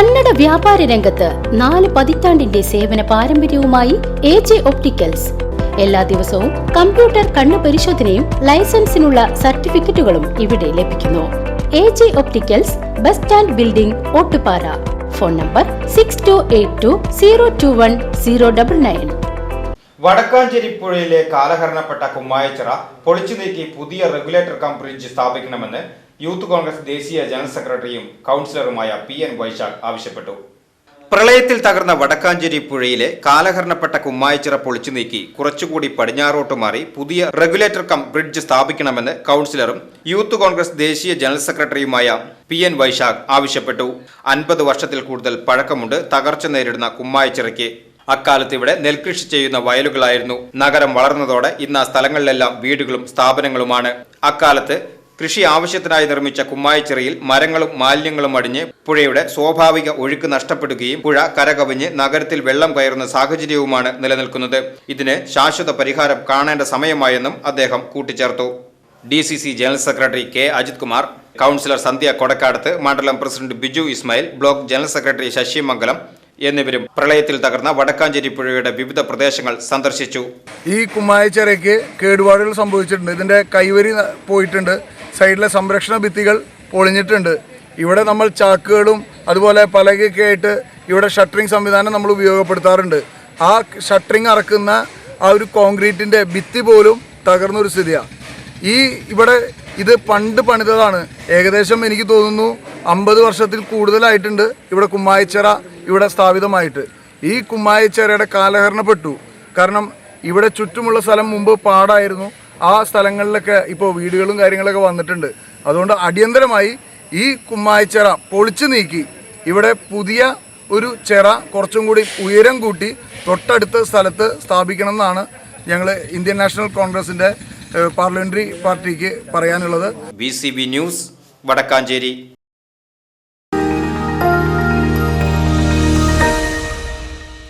കന്നഡ വ്യാപാര രംഗത്ത് നാല് പതിറ്റാണ്ടിന്റെ സേവന പാരമ്പര്യവുമായി എ ജെ ഒപ്റ്റിക്കൽസ്. എല്ലാ ദിവസവും കമ്പ്യൂട്ടർ കണ്ണു പരിശോധനയും ലൈസൻസിനുള്ള സർട്ടിഫിക്കറ്റുകളും ഇവിടെ ലഭിക്കുന്നു. A J opticals bus stand building Ottupara. Phone number six two eight two zero two one zero double nine Vadakkanchery പുഴയിലെ കാലഹരണപ്പെട്ട കുമ്മായച്ചിറ പൊളിച്ചു നീക്കി പുതിയ റെഗുലേറ്റർ കം ബ്രിഡ്ജ് സ്ഥാപിക്കണമെന്ന് യൂത്ത് കോൺഗ്രസ് ദേശീയ ജനറൽ സെക്രട്ടറിയും കൗൺസിലറുമായ പി എൻ വൈശാഖ് ആവശ്യപ്പെട്ടു. പ്രളയത്തിൽ തകർന്ന വടക്കാഞ്ചേരി പുഴയിലെ കാലഹരണപ്പെട്ട കുമ്മായച്ചിറ പൊളിച്ചു നീക്കി കുറച്ചുകൂടി പടിഞ്ഞാറോട്ട് മാറി പുതിയ റെഗുലേറ്റർ കം ബ്രിഡ്ജ് സ്ഥാപിക്കണമെന്ന് കൗൺസിലറും യൂത്ത് കോൺഗ്രസ് ദേശീയ ജനറൽ സെക്രട്ടറിയുമായ പി എൻ വൈശാഖ് ആവശ്യപ്പെട്ടു. അൻപത് വർഷത്തിൽ കൂടുതൽ പഴക്കമുണ്ട് തകർച്ച നേരിടുന്ന കുമ്മായച്ചിറയ്ക്ക് അക്കാലത്ത് ഇവിടെ നെൽകൃഷി ചെയ്യുന്ന വയലുകളായിരുന്നു. നഗരം വളർന്നതോടെ ഇന്ന് ആ സ്ഥലങ്ങളിലെല്ലാം വീടുകളും സ്ഥാപനങ്ങളുമാണ്. അക്കാലത്ത് കൃഷി ആവശ്യത്തിനായി നിർമ്മിച്ച കുമ്മായിച്ചിറയിൽ മരങ്ങളും മാലിന്യങ്ങളും അടിഞ്ഞ് പുഴയുടെ സ്വാഭാവിക ഒഴുക്ക് നഷ്ടപ്പെടുകയും പുഴ കരകവിഞ്ഞ് നഗരത്തിൽ വെള്ളം കയറുന്ന സാഹചര്യവുമാണ് നിലനിൽക്കുന്നത്. ഇതിന് ശാശ്വത പരിഹാരം കാണേണ്ട സമയമായെന്നും അദ്ദേഹം കൂട്ടിച്ചേർത്തു. D C C general secretary K Ajith Kumar councillor Sandhya Kodakkadath മണ്ഡലം president Biju Ismail block general secretary Sasi Mangalam എന്നിവരും പ്രളയത്തിൽ തകർന്ന വടക്കാഞ്ചേരി പുഴയുടെ വിവിധ പ്രദേശങ്ങൾ സന്ദർശിച്ചു. ഈ കുമ്മായച്ചിറയ്ക്ക് കേടുപാടുകൾ സംഭവിച്ചിട്ടുണ്ട്. ഇതിന്റെ കൈവരി പോയിട്ടുണ്ട്. സൈഡിലെ സംരക്ഷണ ഭിത്തികൾ പൊളിഞ്ഞിട്ടുണ്ട്. ഇവിടെ നമ്മൾ ചാക്കുകളും അതുപോലെ പലകയൊക്കെ ആയിട്ട് ഇവിടെ ഷട്ടറിങ് സംവിധാനം നമ്മൾ ഉപയോഗപ്പെടുത്താറുണ്ട്. ആ ഷട്ടറിങ് അറക്കുന്ന ആ ഒരു കോൺക്രീറ്റിന്റെ ഭിത്തി പോലും തകർന്നൊരു സ്ഥിതിയാണ് ഈ ഇവിടെ ഇത് പണ്ട് പണിതതാണ്. ഏകദേശം എനിക്ക് തോന്നുന്നു അമ്പത് വർഷത്തിൽ കൂടുതലായിട്ടുണ്ട് ഇവിടെ കുമ്മായച്ചിറ ഇവിടെ സ്ഥാപിതമായിട്ട്. ഈ കുമ്മായച്ചിറയുടെ കാലഹരണപ്പെട്ടു. കാരണം ഇവിടെ ചുറ്റുമുള്ള സ്ഥലം മുമ്പ് പാടായിരുന്നു. ആ സ്ഥലങ്ങളിലൊക്കെ ഇപ്പോൾ വീടുകളും കാര്യങ്ങളൊക്കെ വന്നിട്ടുണ്ട്. അതുകൊണ്ട് അടിയന്തരമായി ഈ കുമ്മായിച്ചിറ പൊളിച്ചു നീക്കി ഇവിടെ പുതിയ ഒരു ചിറ കുറച്ചും കൂടി ഉയരം കൂട്ടി തൊട്ടടുത്ത സ്ഥലത്ത് സ്ഥാപിക്കണം എന്നാണ് ഞങ്ങൾ ഇന്ത്യൻ നാഷണൽ കോൺഗ്രസിന്റെ പാർലമെന്ററി പാർട്ടിക്ക് പറയാനുള്ളത്. B news Vadakkanchery.